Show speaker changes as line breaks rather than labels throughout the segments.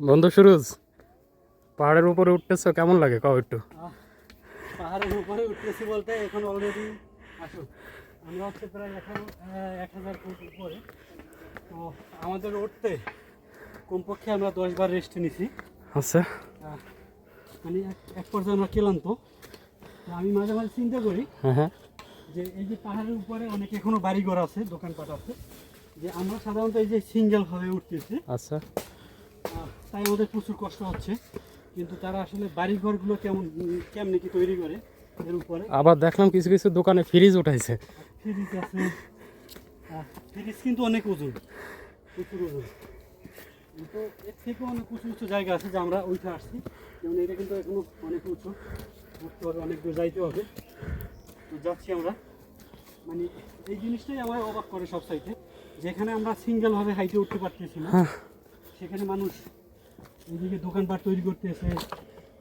বন্ধু সুরজ পাহাড়ের উপরে উঠতেছো? কেমন লাগে? কও একটু।
পাহাড়ের উপরে উঠতেছি বলতে এখন অলরেডি আসো। আমরা হচ্ছে প্রায় এখন এক হাজার ফুট উপরে। তো আমাদের উঠতে কমপক্ষে আমরা দশ বার রেস্ট নিছি।
আচ্ছা।
মানে এক- এক পর্যায়ে আমরা ক্লান্ত। তো আমি মাঝে মাঝে চিন্তা করি
হ্যাঁ হ্যাঁ।
যে এই যে পাহাড়ের উপরে অনেক এখনও বাড়িঘর আছে দোকানপাট আছে যে আমরা সাধারণত এই যে সিঙ্গেল ভাবে উঠতেছি।
আচ্ছা।
তাই আমাদের প্রচুর কষ্ট হচ্ছে। কিন্তু তারা আসলে বাড়িঘরগুলো কেমন উম, কেমনে কি তৈরি করে এর উপরে?
আবার দেখলাম কিছু কিছু দোকানে ফ্রিজ উঠাইছে।
ফ্রিজ আছে। ফ্রিজ কিন্তু অনেক ওজন প্রচুর ওজন। কিন্তু এর থেকেও অনেক উঁচু উঁচু জায়গা আছে যে আমরা উঠে আসছি। যেমন এটা কিন্তু এখনও অনেক উঁচু। উঠতে হবে অনেক দূর যাইতে হবে। তো যাচ্ছি আমরা। মানে এই জিনিসটাই আমার অবাক করে সব সাইডে যেখানে আমরা সিঙ্গেলভাবে হাইটে উঠতে পারতেছি না
হ্যাঁ।
সেখানে মানুষ এইদিকে দোকানপাট তৈরি করতেছে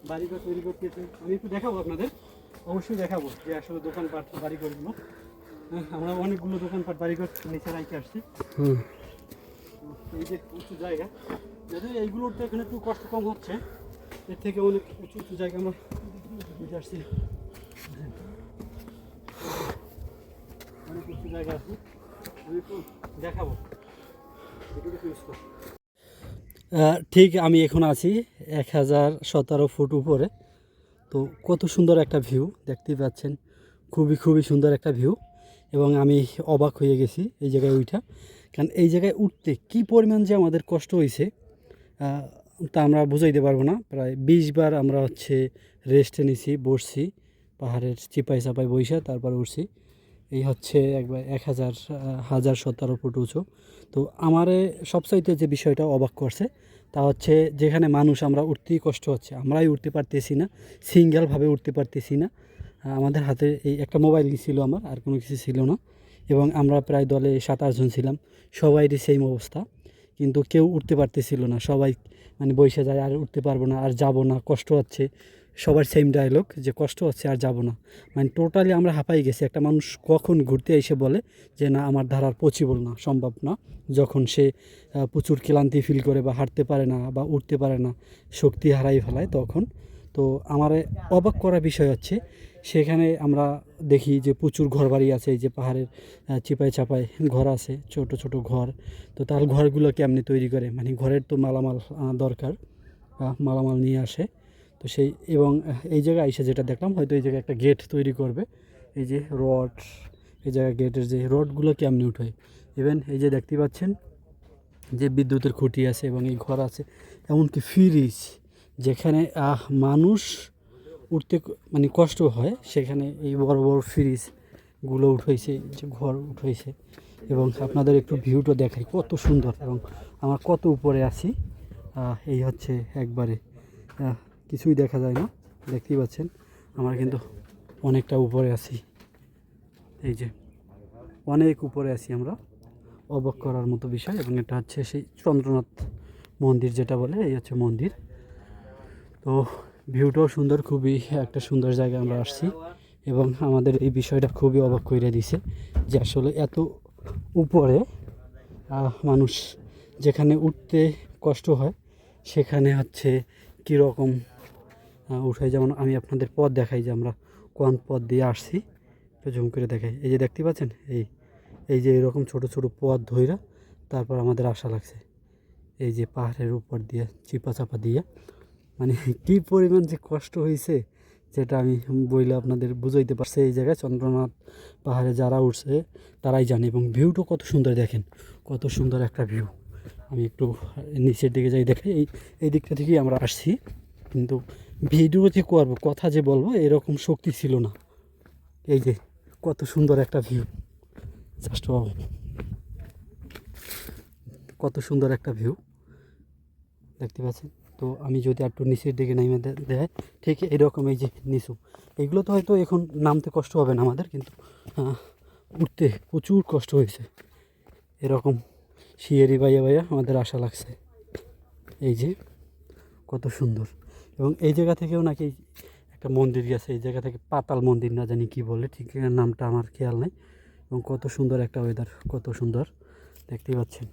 বাড়িঘর তৈরি করতেছে। আমি একটু দেখাবো আপনাদের? অবশ্যই দেখাবো যে আসলে দোকানপাট বাড়িঘরগুলো। হ্যাঁ, আমরা অনেকগুলো দোকানপাট বাড়িঘর নিচে রাইতে আসছি। এই যে উঁচু জায়গা। যদিও এইগুলোর তো এখানে একটু কষ্ট কম হচ্ছে এর থেকে অনেক উঁচু উঁচু জায়গা আমরা নিচে আসছি। অনেক উঁচু জায়গা আছে। আমি একটু দেখাবো। এটুকু ইউজ করো। ঠিক আমি এখন আছি এক হাজার সতেরো ফুট উপরে। তো কত সুন্দর একটা ভিউ দেখতেই পাচ্ছেন। খুবই খুবই সুন্দর একটা ভিউ এবং আমি অবাক হয়ে গেছি এই জায়গায় উঠা কারণ এই জায়গায় উঠতে কি পরিমাণ যে আমাদের কষ্ট হয়েছে তা আমরা বুঝাইতে পারব না। প্রায় বিশ বার আমরা হচ্ছে রেস্টে নিছি, বসছি, পাহাড়ের চিপাই চাপাই বইসা, তারপর উঠছি। এই হচ্ছে একবার এক হাজার হাজার সতেরো ফুট উঁচু। তো আমারে সবচাইতে যে বিষয়টা অবাক করছে, তা হচ্ছে যেখানে মানুষ আমরা উঠতেই কষ্ট হচ্ছে, আমরাই উঠতে পারতেছি না, সিঙ্গেলভাবে উঠতে পারতেছি না। আমাদের হাতে এই একটা মোবাইল ছিল আমার, আর কোনো কিছু ছিল না। এবং আমরা প্রায় দলে সাত আটজন ছিলাম, সবাইরই সেম অবস্থা। কিন্তু কেউ উঠতে পারতেছিল না, সবাই মানে বসে যায়, আর উঠতে পারব না, আর যাব না, কষ্ট হচ্ছে। সবার সেম ডায়লগ যে কষ্ট হচ্ছে আর যাব না। মানে টোটালি আমরা হাঁপাই গেছি। একটা মানুষ কখন ঘুরতে এসে বলে যে, না, আমার ধারার পচিবল না, সম্ভব না। যখন সে প্রচুর ক্লান্তি ফিল করে বা হাঁটতে পারে না বা উঠতে পারে না, শক্তি হারাই ফেলায় তখন। তো আমার অবাক করা বিষয় হচ্ছে, সেখানে আমরা দেখি যে প্রচুর ঘর বাড়ি আছে, এই যে পাহাড়ের চিপায় চাপায় ঘর আছে, ছোট ছোট ঘর। তো তার ঘরগুলো কেমনি তৈরি করে? মানে ঘরের তো মালামাল দরকার মালামাল নিয়ে আসে। তো সেই এবং এই জায়গায় এসে যেটা দেখলাম হয়তো এই জায়গায় একটা গেট তৈরি করবে। এই যে রড এই জায়গায় গেটের যে রডগুলো কেমনি উঠে। ইভেন এই যে দেখতে পাচ্ছেন যে বিদ্যুতের খুঁটি আছে এবং এই ঘর আছে এমনকি ফ্রিজ যেখানে আহ, মানুষ উঠতে মানে কষ্ট হয় সেখানে এই বড় বড় ফ্রিজগুলো উঠেছে যে ঘর উঠেছে। এবং আপনাদের একটু ভিউটা দেখাই কত সুন্দর এবং আমার কত উপরে আছি। এই হচ্ছে একবারে কিছুই দেখা যায় না। দেখতেই পাচ্ছেন, আমরা কিন্তু অনেকটা উপরে আছি। এই যে, অনেক উপরে আছি আমরা, অবাক করার মতো বিষয় এবং এটা হচ্ছে সেই চন্দ্রনাথ মন্দির যেটা বলে, এই হচ্ছে মন্দির। তো ভিউটাও সুন্দর, খুবই একটা সুন্দর জায়গায় আমরা আসছি এবং আমাদের এই বিষয়টা খুবই অবাক করে দিছে যে আসলে এত উপরে মানুষ যেখানে উঠতে কষ্ট হয়, সেখানে হচ্ছে কীরকম উঠে যেমন আমি আপনাদের পথ দেখাই যে আমরা কোন পথ দিয়ে আসছি, একটু জুম করে দেখাই। এই যে দেখতে পাচ্ছেন, এই এই যে এরকম ছোট ছোট পথ ধইরা তারপর আমাদের আশা লাগছে। এই যে পাহাড়ের উপর দিয়ে চিপা চাপা দিয়ে। মানে কি পরিমাণ যে কষ্ট হয়েছে যেটা আমি বইলে আপনাদের বুঝাইতে পারছি। এই জায়গায় চন্দ্রনাথ পাহাড়ে যারা উঠছে তারাই জানে এবং ভিউটা কত সুন্দর দেখেন, কত সুন্দর একটা ভিউ। আমি একটু নিচের দিকে যাই দেখাই, এই এই দিকটা থেকেই আমরা আসছি। কিন্তু ভিডিও যে করব, কথা যে বলব, এরকম শক্তি ছিল না। এই যে, কত সুন্দর একটা ভিউ জাস্ট কত সুন্দর একটা ভিউ দেখতে পাচ্ছেন? তো আমি যদি একটু নিচের দিকে নামে দেয় ঠিক এরকম এই যে নিচু। এগুলো তো হয়তো এখন নামতে কষ্ট হবে না আমাদের, কিন্তু উঠতে প্রচুর কষ্ট হয়েছে। এরকম শিয়েরি বাইয়া বাইয়া আমাদের আশা লাগছে। এই যে, কত সুন্দর। এবং এই জায়গা থেকেও নাকি একটা মন্দির গেছে, এই জায়গা থেকে পাতাল মন্দির না জানি কি বলে, ঠিক নামটা আমার খেয়াল নেই। এবং কত সুন্দর একটা ওয়েদার কত সুন্দর, দেখতেই পাচ্ছেন।